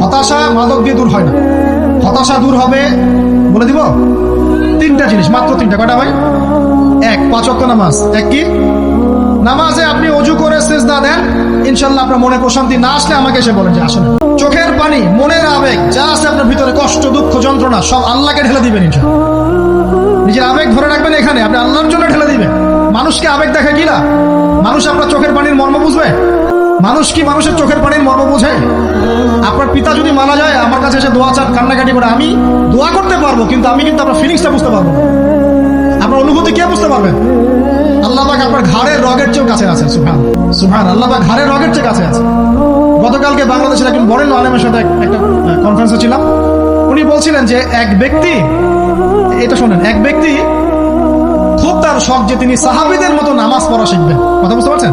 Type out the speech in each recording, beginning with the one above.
হতাশা মাদক দিয়ে দূর হয় না। হতাশা দূর হবে, বলে দিব, তিনটা জিনিস, মাত্র তিনটা কটা ভাই? এক, পাঁচ ওয়াক্ত নামাজ। এক কি? নামাজে আপনি অজু করে সেজদা দেন, ইনশাল্লাহ আপনার মনে প্রশান্তি না আসলে আমাকে এসে বলেন যে আসেন। চোখের পানি, মনের আবেগ, যা আছে আপনার ভিতরে, কষ্ট, দুঃখ, যন্ত্রণা, সব আল্লাহকে ঢেলে দিবেন নিজের আবেগ ধরে রাখবেন এখানে, আপনি আল্লাহর জন্য ঢেলে দিবেন। মানুষকে আবেগ দেখে কিনা মানুষ আপনার চোখের পানির মর্ম বুঝবে? মানুষ কি মানুষের চোখের পানির মর্ম বোঝে? আপনার পিতা যদি মারা যায়, আমার কাছে এসে দোয়া চান, কান্নাকাটি করে, আমি দোয়া করতে পারব, কিন্তু আমি কিন্তু আপনার ফিলিংসটা বুঝতে পারব আপনার অনুভূতি কে বুঝতে পারবেন আপনার ঘাড়ের রগের কাছে আছে ঘাড়ের রগের চেয়ে কাছে আছে। গতকালকে বাংলাদেশের একজন বরেণ্য আলেমের সাথে একটা কনফারেন্সে ছিলাম। উনি বলছিলেন যে এক ব্যক্তি, এটা শোনেন, এক ব্যক্তি খুব তার শখ যে তিনি সাহাবিদের মতো নামাজ পড়া শিখবেন। কথা বুঝতে পারছেন?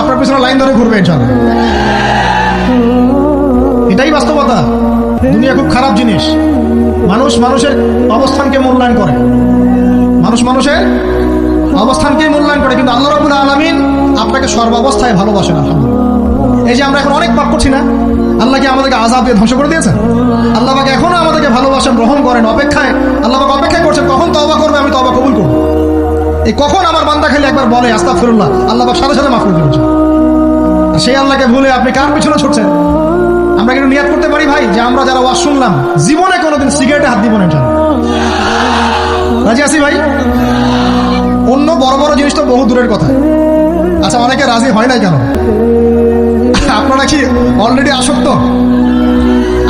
আপনার পিছনে লাইন ধরে ঘুরবে ইনশাল্লাহ। এটাই বাস্তবতা। দুনিয়া খুব খারাপ জিনিস। মানুষ মানুষের অবস্থানকে মূল্যায়ন করে। মানুষ মানুষের অবস্থানকেই মূল্যায়ন করে, কিন্তু আল্লাহ রাবুল আলমিন আপনাকে সর্বাবস্থায় ভালোবাসেন, আলহামদুলিল্লাহ। এই যে আমরা এখন অনেক পাপ করছি না, আল্লাহ কি আমাদেরকে আজাব দিয়ে ধ্বংস করে দিয়েছেন আল্লাহ পাক এখনও আমাদেরকে ভালোবাসেন, গ্রহণ করেন, অপেক্ষায়, আল্লাহ পাক অপেক্ষা করছেন, কখন তবা করবে আমি তবা কবুল করব। এই কখন আমার বান্দা খালি একবার বলে আস্তাক ফিরুল্লাহ আল্লাহ সাথে সাথে মাফ করে দিয়েছেন আর সেই আল্লাহকে ভুলে আপনি কার পিছনে ছুটছেন? আমরা কিন্তু নিয়াত করতে পারি ভাই, যে আমরা যারা ওয়াজ শুনলাম, জীবনে কোনোদিন সিগারেটে হাত দিব না ইনশাল্লাহ। রাজি আছি ভাই? অন্য বড় বড় জিনিস তো বহু দূরের কথা। আচ্ছা অনেকে রাজি হয় নাই কেন? আপনারা কি অলরেডি আসক্ত?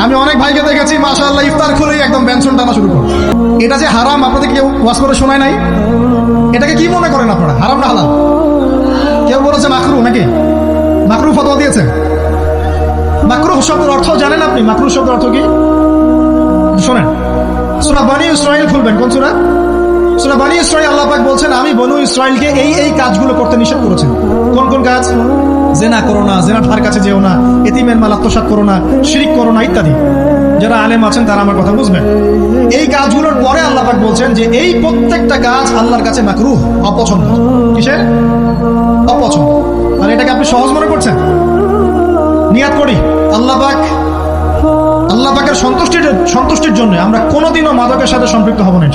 আমি অনেক ভাইকে দেখেছি, মাশাআল্লাহ, ইফতার খুলেই একদম ব্যঞ্জন টানা শুরু করে এটা যে হারাম, আপনাদের কেউ ওয়াজ করে শোনায় নাই? এটাকে কি মনে করেন আপনারা? হারাম না হালাল? কেউ বলেছে মাকরু নাকি? মাকরু ফতোয়া দিয়েছে? মাকরু শব্দের অর্থ জানেন আপনি? মাকরু শব্দের অর্থ কি? শোনেন। সুরা বানি ইসরায়েল খুলবেন, কোন সুরা? সুরা বানি ইসরায়েল আল্লাহ পাক বলছেন, আমি বনু ইসরায়েলকে এই এই কাজগুলো করতে নিষেধ করেছেন কোন কোন কাজ? জেনা করো না জেনা ধার কাছে যেও না, এতিমের মাল আত্মসাৎ করো না, শিরিক করো না, ইত্যাদি। যারা আলেম আছেন, তারা আমার কথা বুঝবেন। এই কাজগুলোর পরে আল্লাহাক বলছেন যে এই প্রত্যেকটা কাজ আল্লাহর কাছে মাকরুহ, অপছন্দ। কিসের? অপছন্দ। আর এটাকে আপনি সহজ মনে করছেন? নিয়াত করি। আল্লাহ পাক, আল্লাহ সন্তুষ্টির সন্তুষ্টির জন্য আমরা কোনোদিনও মাদকের সাথে সম্পৃক্ত হব না।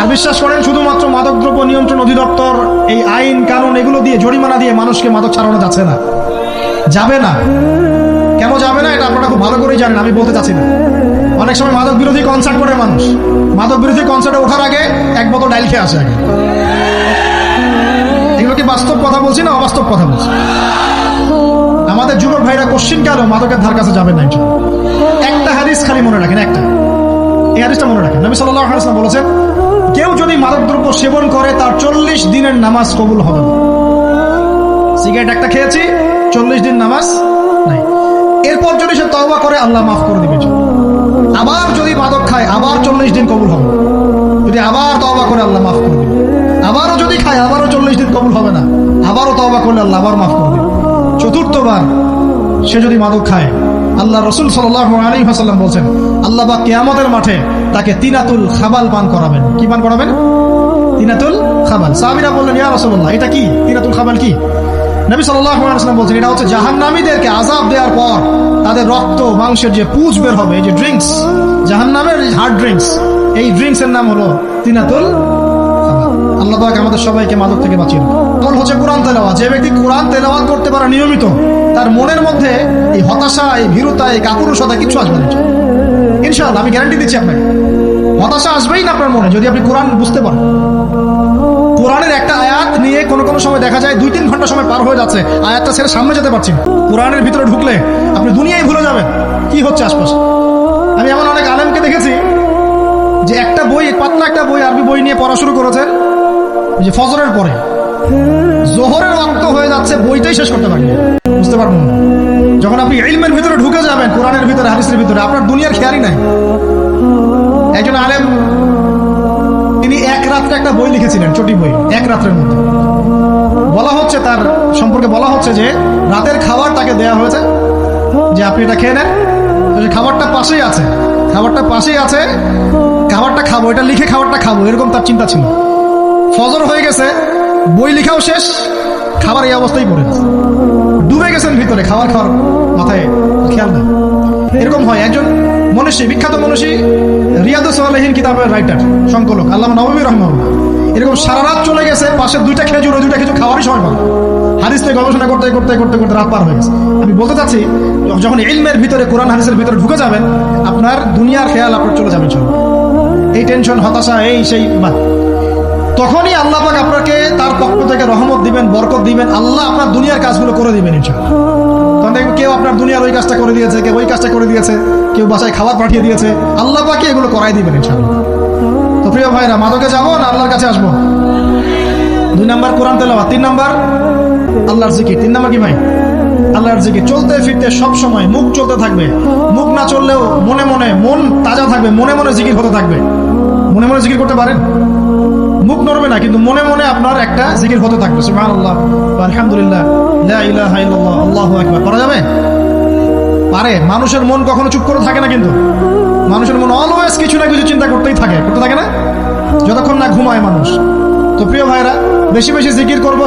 আর বিশ্বাস করেন, শুধুমাত্র মাদকদ্রব্য নিয়ন্ত্রণ অধিদপ্তর, এই আইন, কানুন, এগুলো দিয়ে জরিমানা দিয়ে মানুষকে মাদক ছাড়ানো যাচ্ছে না। যাবে না। কেন যাবে না, এটা আপনারা খুব ভালো করেই জানেন, আমি বলতে চাচ্ছি না। অনেক সময় মাদক বিরোধী কনসার্ট করে মানুষ। মাদক বিরোধী কনসার্টে ওঠার আগে এক বোতল ডাইল খেয়ে আসে আগে। এগুলো কি বাস্তব কথা বলছি না অবাস্তব কথা বলছি? আমাদের যুবক ভাইরা কোশ্চিন কেন মাদকের ধার কাছে যাবেন না। একটা হাদিস খালি মনে রাখেন, একটা। এই হাদিসটা মনে রাখেন। নবী আলাইহি বলেছেন কেউ যদি মাদকদ্রব্য সেবন করে, তার চল্লিশ দিনের নামাজ কবুল হবে সিগারেট একটা খেয়েছি, চল্লিশ দিন নামাজ নাই। এরপর যদি সে তওবা করে, আল্লাহ মাফ করে দিবে। আবার যদি মাদক খায়, আবার চল্লিশ দিন কবুল হবে যদি আবার তওবা করে, আল্লাহ মাফ করে দিবে। আবারও যদি খায়, আবারও চল্লিশ দিন কবুল হবে না। আবারও তওবা করলে, আল্লাহ আবার মাফ করে দিবে। চতুর্থবার সে যদি মাদক খায় আল্লাহ রসুল সাল্লাহ আলী হাসাল্লাম বলছেন, আল্লাহ বা কেয়ামতের মাঠে তাকে তিনাতুল খাবাল পান করাবেন। কি পান করাবেন? তিনাতুল খাবাল। সাহাবিরা বললেন, ইয়া রসুল্লাহ এটা কি? তিনাতুল খাবাল কি? নবী সাল্লাম বলছেন, এটা হচ্ছে জাহান্নামীদেরকে আজাব দেওয়ার পর তাদের রক্ত, মাংসের যে পুজ বের হবে, এই যে ড্রিঙ্কস জাহান্নামের হার্ড ড্রিঙ্কস এই ড্রিঙ্কস এর নাম হলো তিনাতুল আল্লাহ আমাদের সবাইকে মাদক থেকে বাঁচিয়ে রাখুন। হচ্ছে কোরআন তেলাওয়াত। যে ব্যক্তি কোরআন তেলাওয়াত করতে পারে নিয়মিত তার মনের মধ্যে এই হতাশা, এই ভীরুতা, এই কাপুরুষতা কিছু আসবে না। ইনশাআল্লাহ, আমি গ্যারান্টি দিচ্ছি আপনাকে। হতাশা আসবেই না আপনার মনে, যদি আপনি কোরআন বুঝতে পারেন। কোরআনের একটা আয়াত নিয়ে কোনো কোনো সময় দেখা যায় দুই তিন ঘণ্টা সময় পার হয়ে যাচ্ছে, আয়াতটা ছেড়ে সামনে যেতে পারছি কোরআনের ভিতরে ঢুকলে আপনি দুনিয়ায় ভুলে যাবেন। কি হচ্ছে আশপাশে? আমি এমন অনেক আলেমকে দেখেছি যে একটা বই, পাতলা একটা বই, আরবি বই নিয়ে পড়া শুরু করেছেন যে ফজরের পরে। জোহরের রক্ত হয়ে যাচ্ছে, বইটাই শেষ করতে পারেন। বুঝতে পারবেন না। যখন আপনি ইলমের ভিতরে ঢুকে যাবেন, কোরআনের ভিতরে, হাদিসের ভিতরে, আপনার দুনিয়ার খেয়ালই নাই। একজন আলেম, তিনি এক রাত্রে একটা বই লিখেছিলেন, চটি বই, এক রাত্রের মধ্যে। বলা হচ্ছে তার সম্পর্কে বলা হচ্ছে যে, রাতের খাবার তাকে দেয়া হয়েছে, যে আপনি এটা খেয়ে নেন। খাবারটা পাশেই আছে, খাবারটা পাশেই আছে, খাবারটা খাব, এটা লিখে খাবারটা খাব, এরকম তার চিন্তা ছিল। ফজর হয়ে গেছে, বই লেখাও শেষ, খাবার এই অবস্থায় পড়ে। ডুবে গেছেন ভিতরে খাবার খাওয়ার মাথায়, খেয়াল নেই। এরকম হয়। একজন মনীষী, বিখ্যাত মনীষী, রিয়াদুস আলহীন কিতাবের রাইটার সংকলক আল্লাহ নবী রহমানুল্লাহ এরকম সারা রাত চলে গেছে, পাশে দুইটা খেজুর দুইটা খেজুর খাওয়ারই সময় পাবে হাদিস থেকে গবেষণা করতে করতে করতে করতে রাত পার হয়ে গেছে। আমি বলতে চাচ্ছি, যখন ইলমের ভিতরে, কোরআন হাদিসের ভিতরে ঢুকে যাবেন, আপনার দুনিয়ার খেয়াল আপনার চলে যাবেন চলে এই টেনশন হতাশা, এই সেই বাদ। তখনই আল্লাহ পাক আপনাকে তার বরকত দিবেন, আল্লাহ আপনার দুনিয়ার কাজগুলো করে দিবেন তখন দেখবেন কেউ আপনার দুনিয়ার ওই কাজটা করে দিয়েছে, কেউ ওই কাজটা করে দিয়েছে, কেউ বাসায় খাবার পাঠিয়ে দিয়েছে, আল্লাহ পাকে এগুলো করাই দিবেন তো প্রিয় ভাইরা, মাদকে যাব না আল্লাহর কাছে আসব? দুই নাম্বার কোরআন তেলাওয়া তিন নাম্বার আল্লাহর জিকির। তিন নাম্বার কি ভাই? আল্লাহর জিকির। চলতে ফিরতে সব সময় মুখ চলতে থাকবে। মুখ না চললেও মনে মনে মন তাজা থাকবে, মনে মনে জিকির হতে থাকবে। মনে মনে জিকির করতে পারেন? মুখ নড়বে না, কিন্তু মনে মনে আপনার একটা জিকির হতে থাকবে। আলহামদুলিল্লাহ আল্লাহু করা যাবে? পারে। মানুষের মন কখনো চুপ করে থাকে না কিন্তু। মানুষের মন অলওয়েজ কিছু না কিছু চিন্তা করতেই থাকে। করতে থাকে না? যতক্ষণ না ঘুমায় মানুষ। তো প্রিয় ভাইরা বেশি বেশি জিকির করব।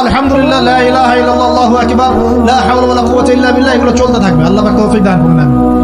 আলহামদুলিল্লাহ ইল্লাল্লাহ, আল্লাহু বিল্লাহ, এগুলো চলতে থাকবে। আল্লাহ তৌফিক দান করুন।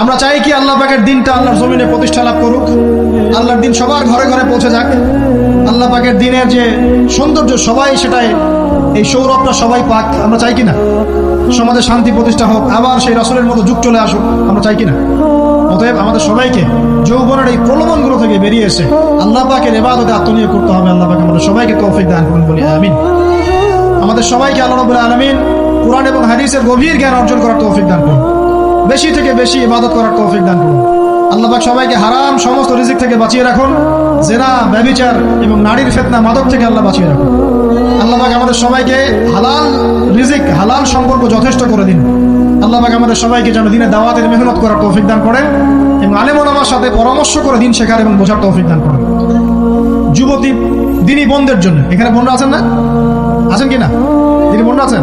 আমরা চাই কি আল্লাহ পাকের দিনটা আল্লাহর জমিনে প্রতিষ্ঠা লাভ করুক। আল্লাহর দিন সবার ঘরে ঘরে পৌঁছে যাক। আল্লাহ পাকের দিনের যে সৌন্দর্য সবাই সেটাই, এই সৌরভটা সবাই পাক। আমরা চাই কিনা সমাজে শান্তি প্রতিষ্ঠা হোক, আবার সেই রসলের মতো যুগ চলে আসুক, আমরা চাই কিনা অতএব আমাদের সবাইকে যৌবনের এই প্রলোভনগুলো থেকে বেরিয়ে এসে আল্লাহ পাকের এবাদতে আত্মনিয়োগ করতে হবে। আল্লাহ পাকে আমাদের সবাইকে তৌফিক দান করুন, বলি আমিন। আমাদের সবাইকে আল্লাহ রবুল আলমিন কোরআন এবং হাদিসের গভীর জ্ঞান অর্জন করার তৌফিক দান করুন। বেশি থেকে বেশি ইবাদত করার তৌফিক দান করুন। আল্লাহ পাক সবাইকে হারাম সমস্ত রিজিক থেকে বাঁচিয়ে রাখুন। জেনা ব্যবিচার এবং নারীর ফেতনা মাদক থেকে আল্লাহ বাঁচিয়ে রাখুন। আল্লাহ পাক আমাদের সবাইকে হালাল রিজিক, হালাল সম্পর্ক যথেষ্ট করে দিন। আল্লাহ পাক আমাদের সবাইকে যেন দিনে দাওয়াতের মেহনত করার তৌফিক দান করেন এবং আলেমন আমার সাথে পরামর্শ করে দিন শেখার এবং বোঝার তৌফিক দান করেন। যুবতী, দিনী বন্ধের জন্য। এখানে বন্ধু আছেন না? আছেন কি না? দিনী বোনরা আছেন?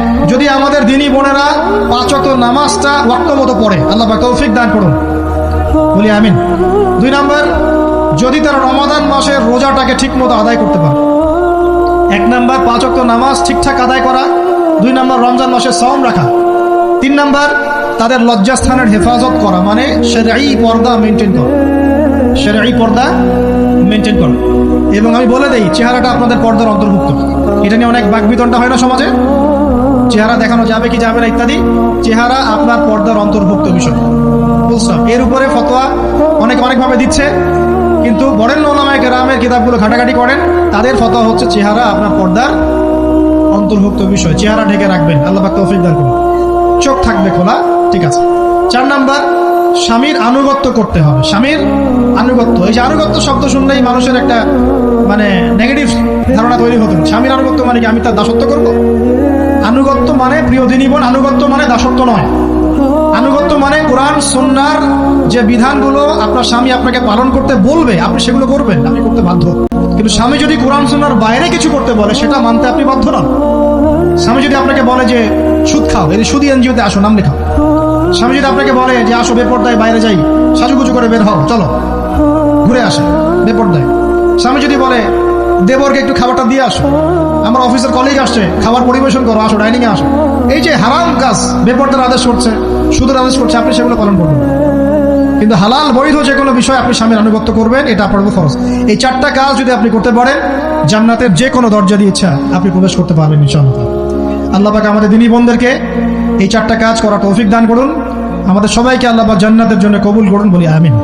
যদি আমাদের দিনী বোনেরা পাঁচক নামাজটা ওয়াক্ত মতো পড়ে, আল্লাহ তৌফিক দান করুন। বলি আমিন। দুই নাম্বার, যদি তারা রমাদান মাসের রোজাটাকে ঠিক মতো আদায় করতে পারে। এক নাম্বার, পাঁচ অক্ট নামাজ ঠিকঠাক আদায় করা। দুই নাম্বার, রমজান মাসে সম রাখা। তিন নাম্বার, তাদের লজ্জাস্থানের হেফাজত করা মানে সেরাই পর্দা মেনটেন করা। সেরাই পর্দা মেনটেন করা। এবং আমি বলে দিই, চেহারাটা আপনাদের পর্দার অন্তর্ভুক্ত। এটা নিয়ে অনেক বাকবিতনটা হয় না সমাজে? চেহারা দেখানো যাবে কি যাবে না ইত্যাদি, চেহারা আপনার পর্দার অন্তর্ভুক্ত বিষয়। বুঝলাম এর উপরে ফতোয়া অনেক অনেকভাবে দিচ্ছে, কিন্তু বরেণ্য ওলামায় গ্রামের কিতাবগুলো ঘাটাঘাটি করেন, তাদের ফতোয়া হচ্ছে চেহারা আপনার পর্দার অন্তর্ভুক্ত বিষয়। চেহারা ঢেকে রাখবেন। আল্লাহ তৌফিক দান করুন। চোখ থাকবে খোলা, ঠিক আছে। চার নাম্বার, স্বামীর আনুগত্য করতে হবে। স্বামীর আনুগত্য। এই যে আনুগত্য শব্দ শুনলেই মানুষের একটা মানে নেগেটিভ ধারণা তৈরি হতো স্বামীর আনুগত্য মানে কি আমি তার দাসত্ব করব? আনুগত্য মানে প্রিয় দিনী বোন, আনুগত্য মানে দাসত্ব নয়। আনুগত্য মানে কোরআন সন্ন্যার যে বিধানগুলো আপনার স্বামী আপনাকে পালন করতে বলবে, আপনি সেগুলো করবেন আপনি করতে বাধ্য। কিন্তু স্বামী যদি কোরআন সন্ন্যার বাইরে কিছু করতে বলে, সেটা মানতে আপনি বাধ্য নন। স্বামী যদি আপনাকে বলে যে, সুদ খাও এই সুদি এনজিওতে আসো, নাম লেখাও। স্বামী যদি আপনাকে বলে যে, আসো, বেপর্দায় বাইরে যাই, সাজুগুজু করে বের হও, চলো, ঘুরে আসো, বেপর্দায়। স্বামী যদি বলে, দেবরকে একটু খাবারটা দিয়ে আসো। আমার অফিসের কলিগ আসছে, খাবার পরিবেশন করো, আসো ডাইনিংয়ে আসো। এই যে হারাম কাজ, বেপর্দার আদেশ করছে, সুদের আদেশ করছে, আপনি সেগুলো পালন করবেন কিন্তু হালাল, বৈধ যে কোনো বিষয় আপনি স্বামীর আনুগত্য করবেন, এটা আপনার ফরজ। এই চারটা কাজ যদি আপনি করতে পারেন, জান্নাতের যে কোনো দরজা দিয়ে ইচ্ছা, আপনি প্রবেশ করতে পারবেন, ইনশাআল্লাহ। আল্লাহ পাক আমাদের দিনী বোনদেরকে এই চারটা কাজ করা তৌফিক দান করুন। আমাদের সবাইকে আল্লাহ জান্নাতের জন্য কবুল করুন বলি আমিন।